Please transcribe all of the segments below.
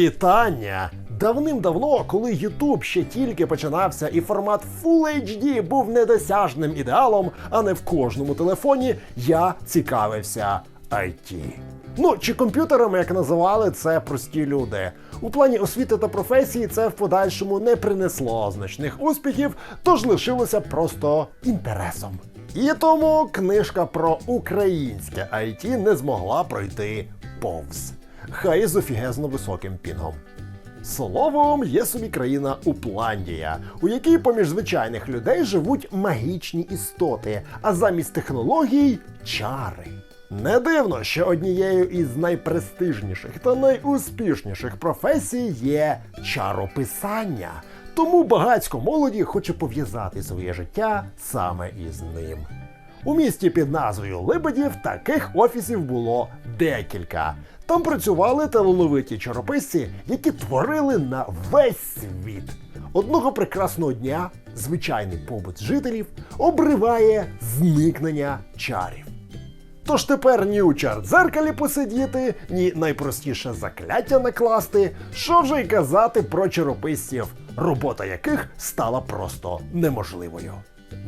Вітання! Давним-давно, коли YouTube ще тільки починався і формат Full HD був недосяжним ідеалом, а не в кожному телефоні, я цікавився IT. Ну, чи комп'ютерами, як називали це прості люди. У плані освіти та професії це в подальшому не принесло значних успіхів, тож лишилося просто інтересом. І тому книжка про українське IT не змогла пройти повз. Хай з офігезно високим пінгом. Словом, є собі країна Упландія, у якій поміж звичайних людей живуть магічні істоти, а замість технологій чари. Не дивно, що однією із найпрестижніших та найуспішніших професій є чарописання. Тому багацько молоді хоче пов'язати своє життя саме із ним. У місті під назвою Либедів таких офісів було декілька. Там працювали талановиті чарописці, які творили на весь світ. Одного прекрасного дня звичайний побут жителів обриває зникнення чарів. Тож тепер ні у чар-дзеркалі посидіти, ні найпростіше закляття накласти, що вже й казати про чарописців, робота яких стала просто неможливою.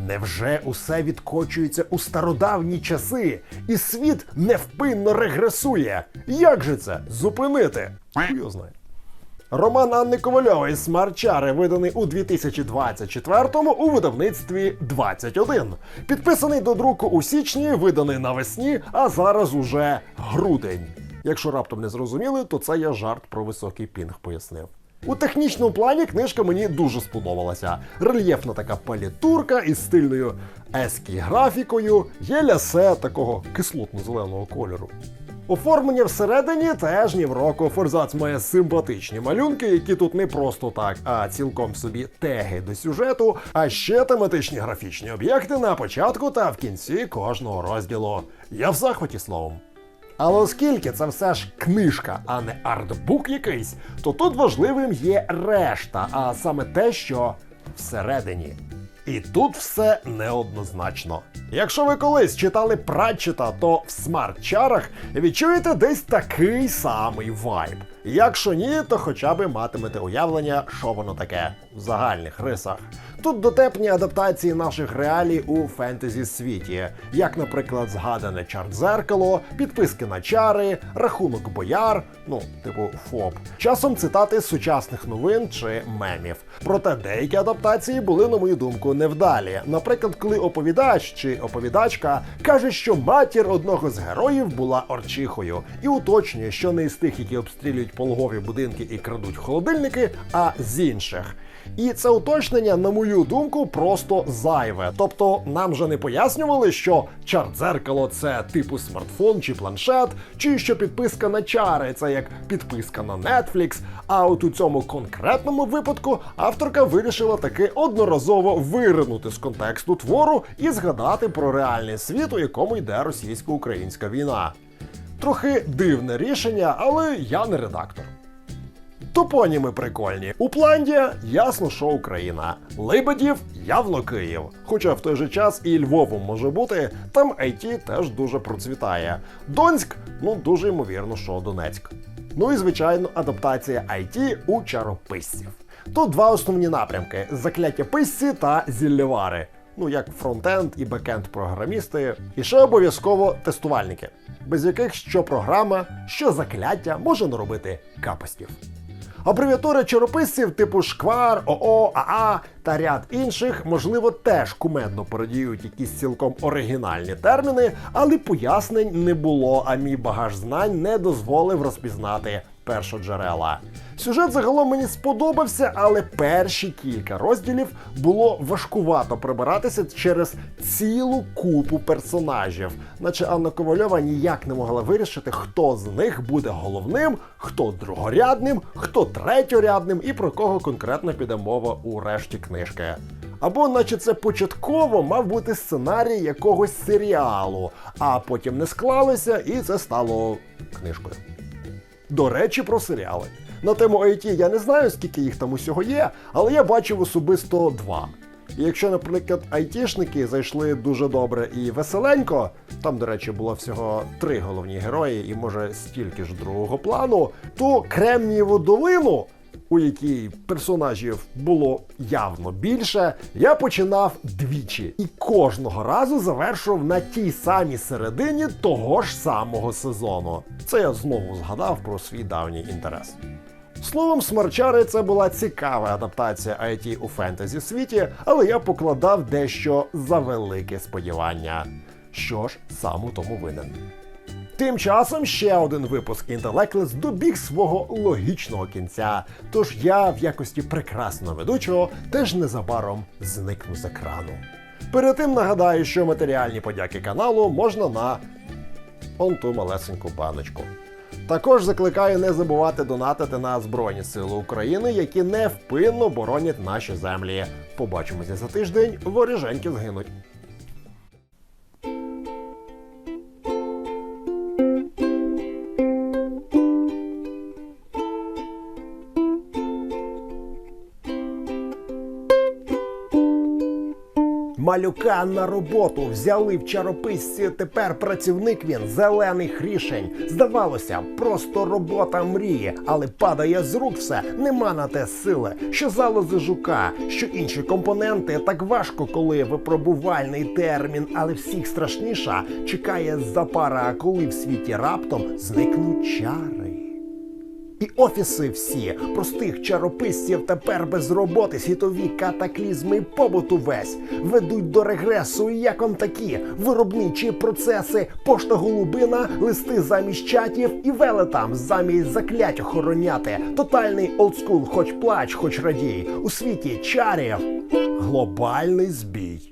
Невже усе відкочується у стародавні часи, і світ невпинно регресує? Як же це зупинити? Хуй знає. Роман Анни Ковальової Смарчари виданий у 2024-му у видавництві 21. Підписаний до друку у січні, виданий навесні, а зараз уже грудень. Якщо раптом не зрозуміли, то це я жарт про високий пінг пояснив. У технічному плані книжка мені дуже сподобалася. Рельєфна така палітурка із стильною ескі графікою, є лясе такого кислотно-зеленого кольору. Оформлення всередині теж ні в року. Форзац має симпатичні малюнки, які тут не просто так, а цілком собі теги до сюжету, а ще тематичні графічні об'єкти на початку та в кінці кожного розділу. Я в захваті словом. Але оскільки це все ж книжка, а не артбук якийсь, то тут важливим є решта, а саме те, що всередині. І тут все неоднозначно. Якщо ви колись читали Пратчета, то в смарт-чарах відчуєте десь такий самий вайб. Якщо ні, то хоча б матимете уявлення, що воно таке в загальних рисах. Тут дотепні адаптації наших реалій у фентезі світі, як, наприклад, згадане чарт-зеркало, підписки на чари, рахунок бояр, ну, типу ФОП, часом цитати сучасних новин чи мемів. Проте деякі адаптації були, на мою думку, невдалі. Наприклад, коли оповідач чи оповідачка каже, що матір одного з героїв була орчихою, і уточнює, що не із тих, які обстрілюють пологові будинки і крадуть холодильники, а з інших. І це уточнення, на мою думку, просто зайве. Тобто нам же не пояснювали, що чар-дзеркало це типу смартфон чи планшет, чи що підписка на чари це як підписка на Netflix. А от у цьому конкретному випадку авторка вирішила таки одноразово виринути з контексту твору і згадати про реальний світ, у якому йде російсько-українська війна. Трохи дивне рішення, але я не редактор. Топоніми прикольні. Упландія ясно, що Україна. Либедів явно Київ. Хоча в той же час і Львовом може бути, там IT теж дуже процвітає. Донськ, ну дуже ймовірно, що Донецьк. Ну і звичайно, адаптація IT у чарописців. Тут два основні напрямки: закляття писці та зіллєвари. Ну, як фронтенд і бекенд програмісти, і ще обов'язково тестувальники, без яких що програма, що закляття може наробити капостів. Абревіатури чарописців типу Шквар, ОО, АА та ряд інших, можливо, теж кумедно пародіюють якісь цілком оригінальні терміни, але пояснень не було, а мій багаж знань не дозволив розпізнати першоджерела. Сюжет загалом мені сподобався, але перші кілька розділів було важкувато прибиратися через цілу купу персонажів, наче Анна Ковальова ніяк не могла вирішити, хто з них буде головним, хто другорядним, хто третьорядним і про кого конкретно піде мова у решті книжки. Або, наче це початково мав бути сценарій якогось серіалу, а потім не склалося, і це стало книжкою. До речі, про серіали. На тему IT я не знаю, скільки їх там усього є, але я бачив особисто два. І якщо, наприклад, айтішники зайшли дуже добре і веселенько, там, до речі, було всього три головні герої, і може стільки ж другого плану, то Кремнієву долину, у якій персонажів було явно більше, я починав двічі і кожного разу завершив на тій самій середині того ж самого сезону. Це я знову згадав про свій давній інтерес. Словом, смерчари це була цікава адаптація IT у фентезі світі, але я покладав дещо за велике сподівання. Що ж, сам у тому винен. Тим часом ще один випуск Intellectless добіг свого логічного кінця. Тож я в якості прекрасного ведучого теж незабаром зникну з екрану. Перед тим нагадаю, що матеріальні подяки каналу можна на он ту малесеньку баночку. Також закликаю не забувати донатити на Збройні Сили України, які невпинно боронять наші землі. Побачимося за тиждень, воріженьки згинуть. Малюка на роботу взяли в чарописці. Тепер працівник він зелених рішень. Здавалося, просто робота мрії, але падає з рук все. Нема на те сили. Що залози жука, що інші компоненти. Так важко, коли випробувальний термін, але всіх страшніша чекає запара, коли в світі раптом зникнуть чари. І офіси всі простих чарописців тепер без роботи світові катаклізми побуту весь ведуть до регресу. І Як он такі виробничі процеси, пошта голубина, листи замість чатів і велетам замість заклять охороняти. Тотальний олдскул, хоч плач, хоч радій. У світі чарів глобальний збій.